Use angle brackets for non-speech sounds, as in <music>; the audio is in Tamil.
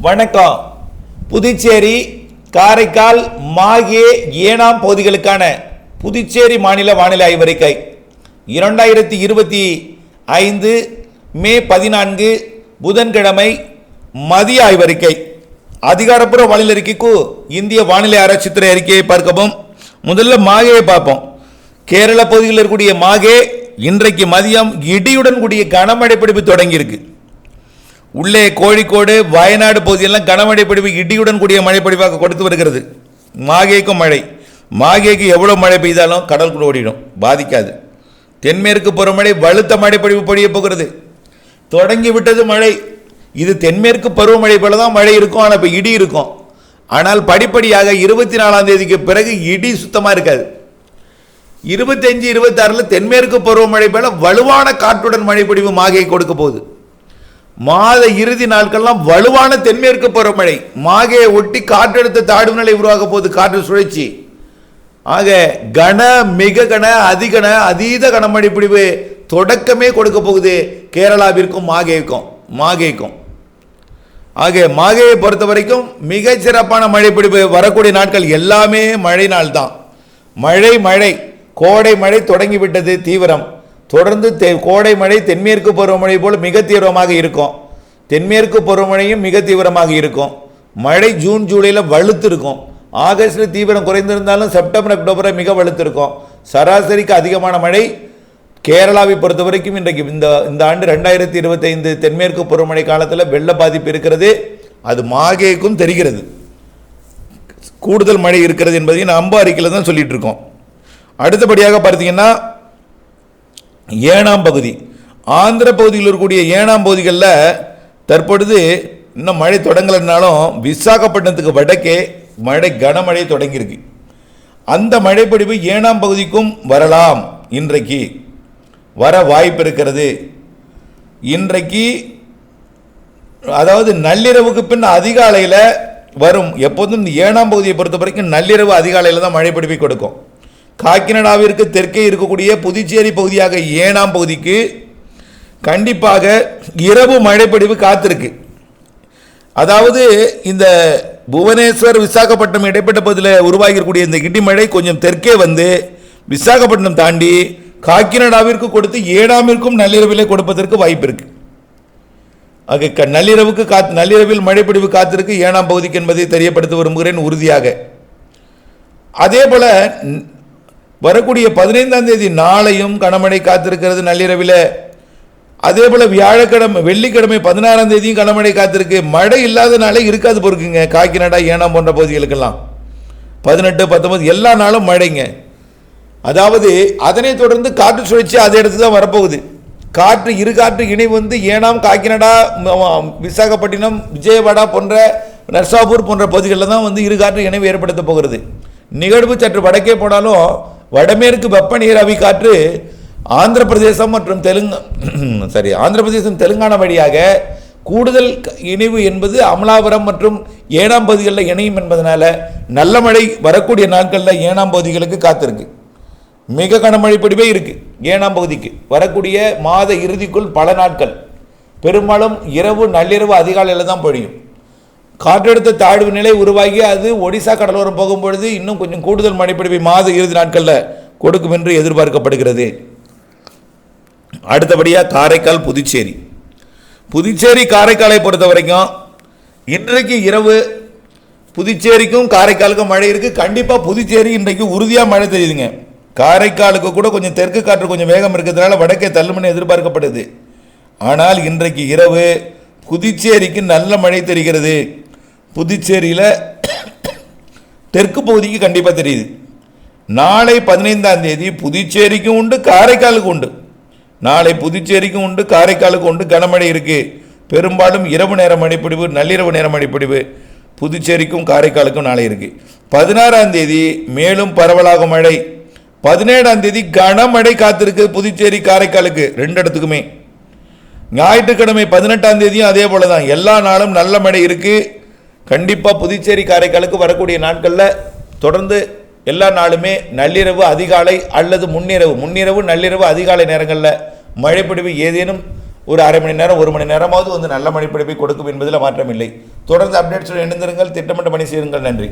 வணக்கம். புதுச்சேரி காரைக்கால் மாகே ஏனாம் பகுதிகளுக்கான புதுச்சேரி மாநில வானிலை ஆய்வறிக்கை. இரண்டாயிரத்தி இருபத்தி ஐந்து மே பதினான்கு புதன்கிழமை மதிய ஆய்வறிக்கை. அதிகாரப்பூர்வ வானிலை அறிக்கைக்கு இந்திய வானிலை ஆராய்ச்சித்துறை அறிக்கையை பார்க்கவும். முதல்ல மாகையை பார்ப்போம். கேரள பகுதியில் இருக்கக்கூடிய மாகே இன்றைக்கு மதியம் இடியுடன் கூடிய கனமழை பிடிப்பு தொடங்கியிருக்கு. உள்ளே கோழிக்கோடு வயநாடு பகுதியெல்லாம் கனமழை பொழிவு இடியுடன் கூடிய மழை பொழிவாக கொடுத்து வருகிறது. மாகேக்கும் மழை. மாகேக்கு எவ்வளோ மழை பெய்தாலும் கடலுக்குள் ஓடிடும். பாதிக்காது. தென்மேற்கு பருவமழை வலுத்த மழை பொழிவு பொழிய போகிறது. தொடங்கி விட்டது மழை. இது தென்மேற்கு பருவமழை போல தான் மழை இருக்கும். ஆனால் இப்போ இடி இருக்கும். ஆனால் படிப்படியாக இருபத்தி நாலாம் தேதிக்கு பிறகு இடி சுத்தமாக இருக்காது. இருபத்தஞ்சு இருபத்தாறில் தென்மேற்கு பருவமழை போல வலுவான காற்றுடன் மழை பொழிவு மாகை கொடுக்க போகுது. மாத இறுதி நாட்கள்லாம் வலுவான தென்மேற்கு பருவமழை. மாகையை ஒட்டி காற்றழுத்த தாழ்வு நிலை உருவாக போகுது காற்று சுழற்சி. ஆக கன மிக கன அதிகன அதீத கனமழை பிடிவு தொடக்கமே கொடுக்க போகுது கேரளாவிற்கும் மாகேக்கும் மாகேக்கும். ஆக மாகையை பொறுத்த வரைக்கும் மிகச்சிறப்பான மழை பிடிப்பு வரக்கூடிய நாட்கள் எல்லாமே மழை நாள் தான் மழை மழை கோடை மழை தொடங்கிவிட்டது தீவிரம். தொடர்ந்து தெ கோடை மழை தென்மேற்கு பருவமழை போல் மிக தீவிரமாக இருக்கும். தென்மேற்கு பருவமழையும் மிக தீவிரமாக இருக்கும். மழை ஜூன் ஜூலையில் வலுத்திருக்கும். ஆகஸ்டில் தீவிரம் குறைந்திருந்தாலும் செப்டம்பர் அக்டோபரை மிக வலுத்திருக்கும். சராசரிக்கு அதிகமான மழை கேரளாவை பொறுத்த வரைக்கும் இன்றைக்கு இந்த இந்த ஆண்டு ரெண்டாயிரத்தி இருபத்தைந்து தென்மேற்கு பருவமழை காலத்தில் வெள்ள பாதிப்பு இருக்கிறது. அது மாகேக்கும் தெரிகிறது. கூடுதல் மழை இருக்கிறது என்பதையும் நம்ம அறிக்கையில் தான் சொல்லிகிட்டு இருக்கோம். அடுத்தபடியாக பார்த்தீங்கன்னா ஏனாம் பகுதி. ஆந்திர பகுதியில் இருக்கக்கூடிய ஏனாம் பகுதிகளில் தற்பொழுது இன்னும் மழை தொடங்கலைனாலும் விசாகப்பட்டினத்துக்கு வடக்கே மழை கனமழை தொடங்கியிருக்கு. அந்த மழைப்பொழிவு ஏனாம் பகுதிக்கும் வரலாம் இன்றைக்கு. வர வாய்ப்பு இருக்கிறது. இன்றைக்கு அதாவது நள்ளிரவுக்கு பின் அதிகாலையில் வரும். எப்போதும் இந்த ஏனாம் பகுதியை பொறுத்த வரைக்கும் நள்ளிரவு அதிகாலையில் தான் மழை பிடிப்பை கொடுக்கும். காக்கிநடாவிற்கு தெற்கே இருக்கக்கூடிய புதுச்சேரி பகுதியாக ஏனாம் பகுதிக்கு கண்டிப்பாக இரவு மழைப்படிவு காத்திருக்கு. அதாவது இந்த புவனேஸ்வர் விசாகப்பட்டினம் இடைப்பட்ட பகுதியில் உருவாகியிருக்கக்கூடிய இந்த இடிமழை கொஞ்சம் தெற்கே வந்து விசாகப்பட்டினம் தாண்டி காக்கிநாடாவிற்கு கொடுத்து ஏனாமிற்கும் நள்ளிரவிலே கொடுப்பதற்கு வாய்ப்பு இருக்கு ஆக நள்ளிரவுக்கு காத் நள்ளிரவில் மழைப்பிடிவு காத்திருக்கு. ஏனாம் பகுதிக்கு என்பதை தெரியப்படுத்த விரும்புகிறேன் உறுதியாக. அதே போல வரக்கூடிய பதினைந்தாம் தேதி நாளையும் கனமழை காத்திருக்கிறது நள்ளிரவில். அதே போல் வியாழக்கிழமை வெள்ளிக்கிழமை பதினாறாம் தேதியும் கனமழை காத்திருக்கு. மழை இல்லாத நாளே இருக்காது பொறுக்குங்க காக்கிநாடா ஏனாம் போன்ற பகுதிகளுக்கெல்லாம். பதினெட்டு பத்தொம்பது எல்லா நாளும் மழைங்க. அதாவது அதனை தொடர்ந்து காற்று சுழற்சி அதே இடத்துல தான் வரப்போகுது. காற்று இரு காற்று இணை வந்து ஏனாம் காக்கிநாடா விசாகப்பட்டினம் விஜயவாடா போன்ற நர்சாபூர் போன்ற பகுதிகளில் தான் வந்து இரு காற்று இணைவு ஏற்படுத்த போகிறது. நிகழ்வு சற்று வடக்கே போனாலும் வடமேற்கு வெப்ப நீராவி காற்று ஆந்திர பிரதேசம் மற்றும் தெலுங்கு <clears throat> சரி ஆந்திர பிரதேசம் தெலுங்கானா வழியாக கூடுதல் க- இணைவு என்பது அமலாபுரம் மற்றும் ஏனாம் பகுதிகளில் இணையும் என்பதனால நல்ல மழை வரக்கூடிய நாட்களில் ஏனாம் பகுதிகளுக்கு காத்திருக்கு. மிக கனமழை பொழிவே இருக்குது ஏனாம் பகுதிக்கு. வரக்கூடிய மாத இறுதிக்குள் பல நாட்கள். பெரும்பாலும் இரவு நள்ளிரவு அதிகாலையில் தான் பொழியும். காற்றழுத்த தாழ்வு நிலை உருவாகி அது ஒடிசா கடலோரம் போகும்பொழுது இன்னும் கொஞ்சம் கூடுதல் மழைப்பிடிப்பை மாத இறுதி நாட்களில் கொடுக்கும் என்று எதிர்பார்க்கப்படுகிறது. அடுத்தபடியாக காரைக்கால் புதுச்சேரி. புதுச்சேரி காரைக்காலை பொறுத்த வரைக்கும் இன்றைக்கு இரவு புதுச்சேரிக்கும் காரைக்காலுக்கும் மழை இருக்குது கண்டிப்பாக புதுச்சேரி இன்றைக்கு உறுதியாக மழை தெரியுதுங்க. காரைக்காலுக்கு கூட கொஞ்சம் தெற்கு காற்று கொஞ்சம் வேகம் இருக்கிறதுனால வடக்கே தள்ளுமணி எதிர்பார்க்கப்படுது. ஆனால் இன்றைக்கு இரவு புதுச்சேரிக்கு நல்ல மழை தெரிகிறது. புதுச்சேரியில் தெற்கு பகுதிக்கு கண்டிப்பாக தெரியுது. நாளை பதினைந்தாம் தேதி புதுச்சேரிக்கும் உண்டு காரைக்காலுக்கு உண்டு. நாளை புதுச்சேரிக்கும் உண்டு காரைக்காலுக்கு உண்டு கனமழை இருக்குது பெரும்பாலும் இரவு நேர மழைப்பிடிவு நள்ளிரவு நேர மழைப்பிடிவு புதுச்சேரிக்கும் காரைக்காலுக்கும் நாளை இருக்குது பதினாறாம் தேதி மேலும் பரவலாக மழை. பதினேழாம் தேதி கனமழை காத்திருக்கு புதுச்சேரி காரைக்காலுக்கு ரெண்டு இடத்துக்குமே. ஞாயிற்றுக்கிழமை பதினெட்டாம் தேதியும் அதே போல தான் எல்லா நாளும் நல்ல மழை இருக்குது கண்டிப்பாக புதுச்சேரி காரைக்காலுக்கு வரக்கூடிய நாட்களில் தொடர்ந்து எல்லா நாளுமே நள்ளிரவு அதிகாலை அல்லது முன்னிரவு முன்னிரவு நள்ளிரவு அதிகாலை நேரங்களில் மழைப்பிடிவு ஏதேனும் ஒரு அரை மணி நேரம் ஒரு மணி நேரமாவது வந்து நல்ல மழைப்பிடிப்பை கொடுக்கும் என்பதில் மாற்றமில்லை. தொடர்ந்து அப்டேட்ஸுடன் இணைந்திருங்கள். திட்டமிட்ட பணி செய்யுங்கள். நன்றி.